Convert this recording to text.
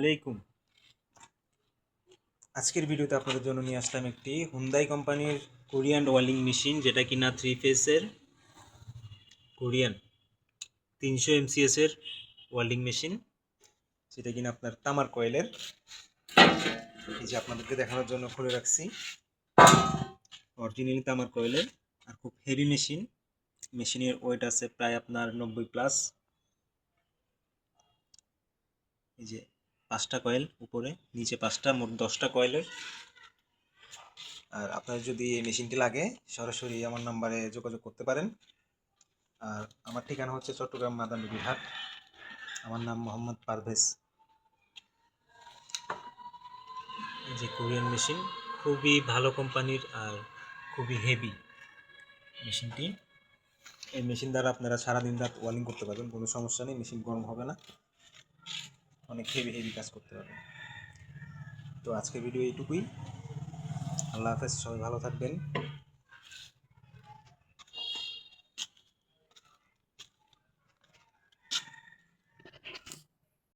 আলাইকুম। আজকের ভিডিওতে আপনাদের জন্য নিয়ে আসলাম একটি হুন্দাই কোম্পানির কোরিয়ান ওয়ালিং মেশিন যেটা কিনা থ্রি ফেসের কোরিয়ান তিনশো এমসিএসের ওয়ালিং মেশিন যেটা কিনা আপনার তামার কয়েলের। এই যে আপনাদেরকে দেখানোর জন্য খুলে রাখছি। অরিজিনালি তামার কয়েলের, আর খুব হেভি মেশিন মেশিনের ওয়েট আছে প্রায় আপনার নব্বই প্লাস এই যে পাঁচটা কয়েল উপরে, নিচে পাঁচটা, মোট দশটা কয়েলের আর আপনার যদি এই মেশিনটি লাগে, সরাসরি আমার নাম্বারে যোগাযোগ করতে পারেন। আর আমার ঠিকানা হচ্ছে চট্টগ্রাম মাদানডুবি হাট আমার নাম মোহাম্মদ পারভেজ। যে কোরিয়ান মেশিন, খুবই ভালো কোম্পানির আর খুবই হেভি মেশিনটি। এই মেশিন দ্বারা আপনারা সারাদিন রাত ওয়ালিং করতে পারবেন, কোনো সমস্যা নেই, মেশিন গরম হবে না। অনেক হেভি হেভি কাজ করতে পারবেন। তো আজকে ভিডিও এইটুকুই। আল্লাহ হাফেজ, সবাই ভালো থাকবেন।